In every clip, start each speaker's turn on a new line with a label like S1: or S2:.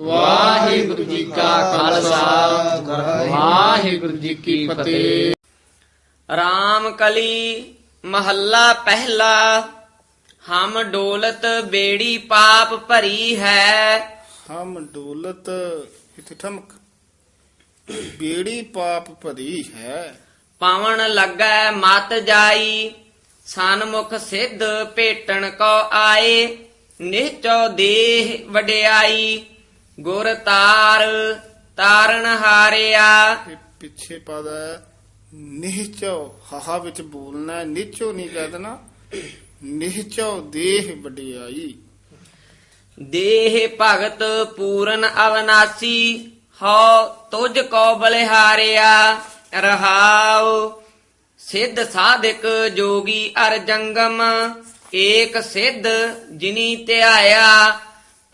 S1: ਵਾਹਿਗੁਰੂ ਜੀ ਕਾ ਖਾਲਸਾ। ਵਾਹਿਗੁਰੂ ਜੀ ਕੀ ਫਤਿਹ।
S2: ਰਾਮ ਕਲੀ ਮਹੱਲਾ ਪਹਿਲਾ ਹਮ ਡੋਲਤ ਬੇੜੀ ਪਾਪ ਭਰੀ ਹੈ।
S3: ਹਮ ਡੋਲਤ ਇਥੇ ਠਮਕ। ਬੇੜੀ ਪਾਪ ਭਰੀ ਹੈ।
S2: ਪਵਨ ਲੱਗੈ ਮਤ ਜਾਈ ਸਨਮੁਖ ਸਿੱਧ ਭੇਟਣ ਕੋ ਆਏ ਨਿਹਚੋ ਦੇਹ ਵਡਿਆਈ। ਗੁਰ ਤਾਰ ਤਾਰਨ ਹਾਰਿਆ।
S3: ਇਹ ਪਿੱਛੇ ਪਦ ਹੈ। ਨਿਹਚੋ ਹਾਹਾ ਵਿੱਚ ਬੋਲਣਾ ਹੈ, ਨਿਚੋ ਨਹੀਂ ਕਹਿ ਦੇਣਾ। ਨਿਹਚੋ ਦੇਹ ਵਡਿਆਈ।
S2: ਦੇਹ ਭਗਤ ਪੂਰਨ ਅਵਨਾਸੀ ਹਉ ਤੁਝ ਕੋ ਬਲਿਹਾਰਿਆ ਰਹਾਉ ਸਿੱਧ ਸਾਧਕ ਜੋਗੀ ਅਰ ਜੰਗਮ ਏਕ ਸਿੱਧ ਜਿਨੀ ਧਿਆਇਆ।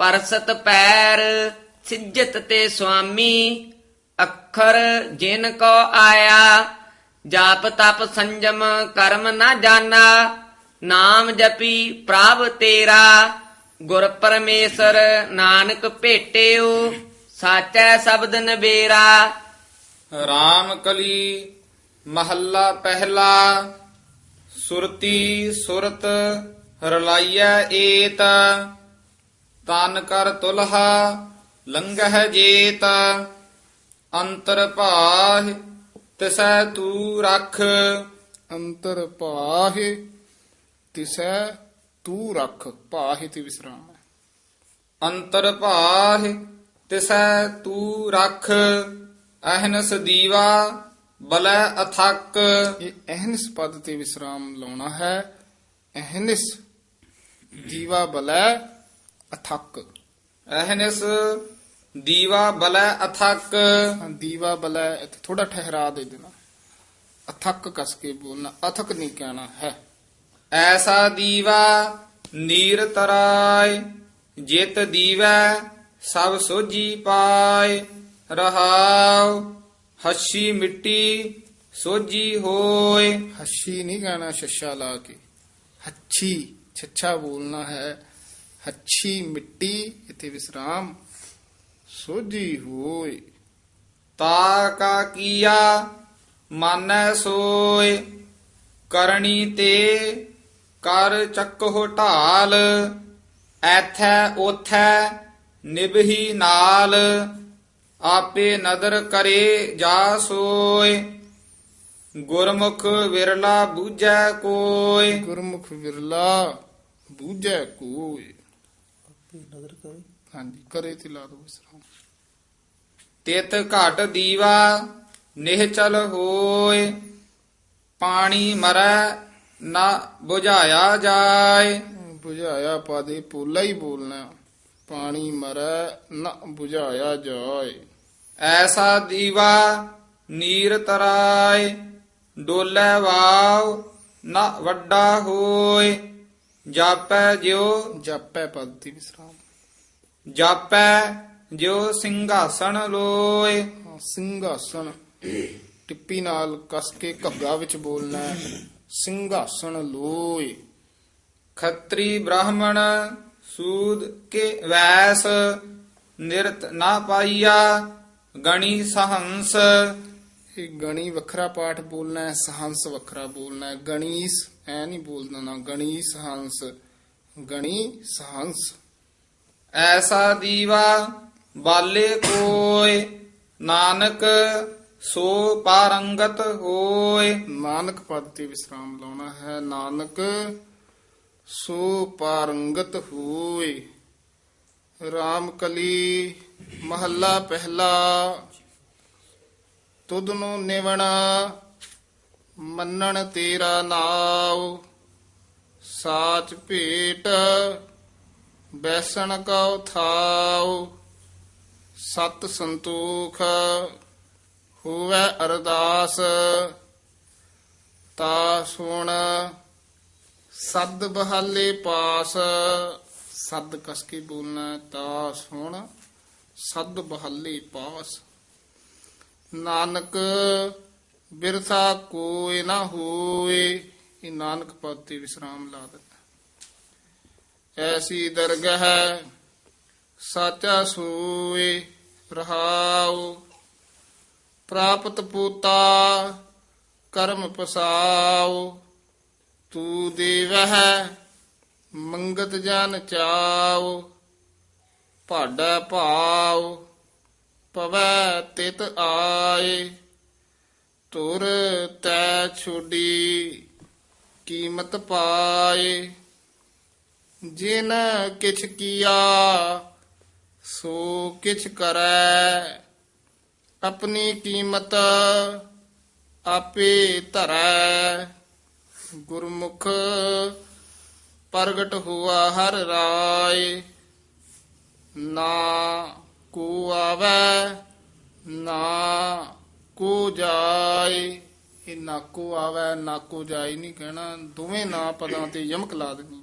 S2: ਪਰਸਤ ਪੈਰ ਸਿੱਜਤ ਤੇ ਸੁਆਮੀ ਅੱਖਰ ਜਿਨ ਕੋ ਆਇਆ, ਜਾਪ ਤਪ ਸੰਜਮ ਕਰਮ ਨਾ ਜਾਣਾ, ਨਾਮ ਜਪੀ ਪ੍ਰਭ ਤੇਰਾ, ਗੁਰ ਪਰਮੇਸ਼ਰ ਨਾਨਕ ਭੇਟਿਓ, ਸਾਚੈ ਸ਼ਬਦ ਨਬੇਰਾ
S4: ਰਾਮ ਕਲੀ ਮਹੱਲਾ ਪਹਿਲਾ, ਸੁਰਤੀ ਸੁਰਤ ਰਲਾਈਐ ਏਤ। ਤਨ ਕਰ ਤੁਲਹਾ ਲੰਘਹਿ ਜੇਤ ਅੰਤਰ ਭਾਹ ਤਿਸੈ ਤੂ ਰਖ।
S3: ਅੰਤਰ ਪਾਹੇ ਤਿਸੈ ਤੂੰ ਰੱਖ ਪਾਹੇ ਤੇ ਵਿਸਰਾਮ ਹੈ।
S4: ਅੰਤਰ ਭਾਹ ਤਿਸੈ ਤੂ ਰਖ ਅਹਨਸ ਦੀਵਾ ਬਲੈ ਅਥਕ।
S3: ਇਹ ਅਹਨਿਸ ਪਦ ਤੇ ਵਿਸਰਾਮ ਲਾਉਣਾ ਹੈ। ਅਹਨਿਸ ਜੀਵਾ ਬਲੈ ਅਥਕ
S4: ਅਹਨਸ ਦੀਵਾ ਬਲੈ ਅਥਕ
S3: ਹਾਂ, ਦੀਵਾ ਬਲੈ ਇੱਥੇ ਥੋੜਾ ਠਹਿਰਾ ਦੇ ਦੇਣਾ ਅਥਕ ਕਸ ਕੇ ਬੋਲਣਾ ਅਥਕ ਨਹੀਂ ਕਹਿਣਾ ਹੈ
S4: ਐਸਾ ਦੀਵਾ ਨੀਰ ਤਰਾਏ ਜਿਤ ਦੀਵੈ ਸਭ ਸੋਜੀ ਪਾਏ ਰਹਾਉ ਹੱਸੀ ਮਿੱਟੀ ਸੋਜੀ ਹੋਏ
S3: ਹੱਛੀ ਨਹੀਂ ਕਹਿਣਾ ਛੱਛਾ ਲਾ ਕੇ ਹੱਛੀ ਛੱਛਾ ਬੋਲਣਾ ਹੈ ਹੱਛੀ ਮਿੱਟੀ, ਇੱਥੇ ਵਿਸਰਾਮ। ਸੋਜੀ ਹੋਏ
S4: ਤਾ ਕਾ ਕੀਆ ਮਾਨੈ ਸੋਏ। ਕਰਨੀ ਤੇ ਕਰ ਚੱਕੋ ਢਾਲ, ਐਥੈ ਉਥੈ ਨਿਭਹੀ ਨਾਲ। ਆਪੇ ਨਦਰ ਕਰੇ ਜਾ ਸੋਏ। ਗੁਰਮੁਖ ਵਿਰਲਾ ਬੂਝੈ ਕੋਏ।
S3: ਗੁਰਮੁਖ ਵਿਰਲਾ ਬੂਝੈ ਕੋਈ ਹਾਂਜੀ ਕਰੇ ਤੇ ਲਾ ਦੋ ਵਿਸਰਾਮ
S4: ਤਿਤ ਘਟ ਦੀਵਾ ਨਿਹਚਲ ਹੋਏ ਪਾਣੀ ਮਰੈ ਨਾ 부ਝਾਇਆ ਜਾਏ
S3: ਬੁਝਾਇਆ ਪਾਦੇ ਪੋਲਾ ਹੀ ਬੋਲਣਾ। ਪਾਣੀ ਮਰੈ ਨਾ ਬੁਝਾਇਆ ਜਾਏ।
S4: ਐਸਾ ਦੀਵਾ ਨੀਰ ਤਰਾਏ ਡੋਲੇ ਵਾਵ ਨਾ ਵੱਡਾ ਹੋਏ। ਜਾਪੈ ਜਿਉ
S3: ਜਾਪੈ ਪਦ ਤੇ ਵਿਸਰਾਮ।
S4: ਜਾਪੈ ਜਿਉ ਸਿੰਘਾਸਣ ਲੋਏ।
S3: ਹਾਂ, ਸਿੰਘਾਸਣ। ਟਿੱਪੀ ਨਾਲ ਕਸ ਕੇ ਘੱਗਾ ਵਿੱਚ ਬੋਲਣਾ ਹੈ। ਸਿੰਘਾਸਣ ਲੋਏ।
S4: ਖੱਤਰੀ ਬ੍ਰਾਹਮਣ ਸੂਦ ਕੇ ਵੈਸ ਨਿਰਤ ਨਾ ਪਾਈਆ ਗਣੀ ਸਹੰਸ।
S3: ਇਹ ਗਣੀ ਵੱਖਰਾ ਪਾਠ ਬੋਲਣਾ ਹੈ ਸਹੰਸ ਵੱਖਰਾ ਬੋਲਣਾ ਹੈ। ਗਣੀਸ ਐ ਨਹੀਂ ਬੋਲਣਾ ਨਾ ਗਣੀਸ ਹੰਸ ਗਣੀ ਸਹੰਸ।
S4: ਐਸਾ ਦੀਵਾ ਬਾਲੇ ਕੋਏ, ਨਾਨਕ ਸੋ ਪਾਰੰਗਤ ਹੋਏ।
S3: ਨਾਨਕ ਪਦ ਤੇ ਵਿਸਰਾਮ ਲਾਉਣਾ ਹੈ। ਨਾਨਕ ਸੋ ਪਾਰੰਗਤ ਹੋਏ। ਰਾਮ ਕਲੀ ਮਹੱਲਾ ਪਹਿਲਾ, ਤੁਧ ਨੂੰ ਨਿਵਣਾ ਮੰਨਣ ਤੇਰਾ ਨਾਉ, ਸਾਚ ਭੇਟ ਬੈਸਣ ਕਉ ਥਾਉ। ਸਤ ਸੰਤੋਖ ਹੋਵੇ ਅਰਦਾਸ, ਤਾ ਸੁਣ ਸਦ ਬਹਾਲੇ ਪਾਸ। ਸਦ ਕਸ ਕੇ ਬੋਲਣਾ, ਤਾ ਸੁਣ ਸਦ ਬਹਾਲੇ ਪਾਸ। ਨਾਨਕ ਬਿਰਥਾ ਕੋਇ ਨਾ ਹੋਏ ਇਹ ਨਾਨਕ ਪਦ ਤੇ ਵਿਸਰਾਮ ਲਾ ਦਿੱਤਾ। ਐਸੀ ਦਰਗਹ ਸਾਚਾ ਸੋਏ ਰਹਾਉ। ਪ੍ਰਾਪਤ ਪੂਤਾ ਕਰਮ ਪਸਾਉ। ਤੂ ਦੇਵਹਿ, ਮੰਗਤ ਜਨ ਚਾਉ। ਭਾਡਾ ਭਾਉ, ਪਵੈ ਤਿਤ ਆਏ। ਤੁਰ ਤੈ ਛੋਡੀ ਕੀਮਤ ਪਾਏ। ਜਿਨ ਕਿਛ ਕੀਆ, ਸੋ ਕਿਛ ਕਰੈ। ਆਪਣੀ ਕੀਮਤ ਆਪੇ ਧਰੈ। ਗੁਰਮੁਖ ਪ੍ਰਗਟ ਹੁਆ ਹਰ ਰਾਏ। ਨਾ ਕੋ ਆਵੈ, ਨਾ ਕੋ ਜਾਏ। ਇਹ ਨਾ ਕੋ ਆਵੈ ਜਾਏ ਨਹੀਂ ਕਹਿਣਾ। ਦੋਵੇਂ ਨਾ ਪਦਾਂ ਤੇ ਯਮਕ ਲਾ ਦੇਣੀ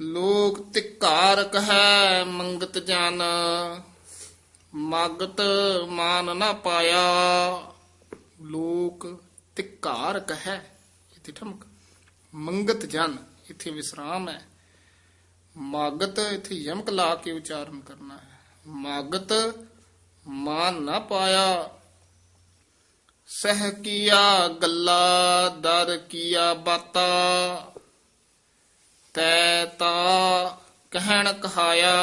S3: ਲੋਕ ਤਿਕਾਰ ਕਹੈ, ਮੰਗਤ ਜਨ। ਮਗਤ ਮਾਨ ਨਾ ਪਾਇਆ। ਲੋਕ ਤਿਕਾਰ ਕਹੈ, ਇਥੇ ਠਮਕ। ਮੰਗਤ ਜਨ, ਇਥੇ ਵਿਸਰਾਮ ਹੈ। ਮਾਗਤ ਇਥੇ ਯਮਕ ਲਾ ਕੇ ਉਚਾਰਨ ਕਰਨਾ ਹੈ। ਮਾਗਤ ਮਾਨ ਨਾ ਪਾਇਆ। ਸਹਿ ਕੀਆ ਗੱਲਾ, ਦਰ ਕੀਆ ਬਾਤਾ। ਤੈ ਤਾ ਕਹਿਣ ਕਹਾਇਆ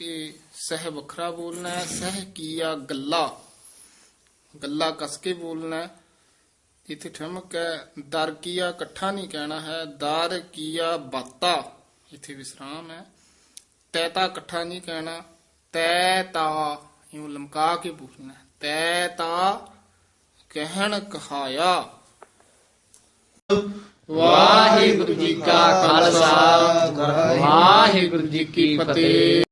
S3: ਇਹ ਸਹਿ ਵੱਖਰਾ ਬੋਲਣਾ ਹੈ, ਸਹਿ ਕੀਆ ਗੱਲਾ। ਗੱਲਾ ਕਸ ਕੇ ਬੋਲਣਾ ਹੈ। ਇਥੇ ਠਮਕ ਹੈ, ਦਰ ਕੀਆ ਇਕੱਠਾ ਨਹੀਂ ਕਹਿਣਾ ਹੈ, ਦਰ ਕੀਆ ਬਾਤਾ। ਇਥੇ ਵਿਸਰਾਮ ਹੈ। ਤੈ ਤਾ ਇਕੱਠਾ ਨਹੀਂ ਕਹਿਣਾ, ਤੈ ਤਾ ਇਉਂ ਲਮਕਾ ਕੇ ਪੁੱਛਣਾ, ਤੈ ਤਾ ਕਹਿਣ ਕਹਾਇਆ।
S1: ਵਾਹਿਗੁਰੂ ਜੀ ਕਾ ਖਾਲਸਾ, ਵਾਹਿਗੁਰੂ ਜੀ ਕੀ ਫਤਿਹ।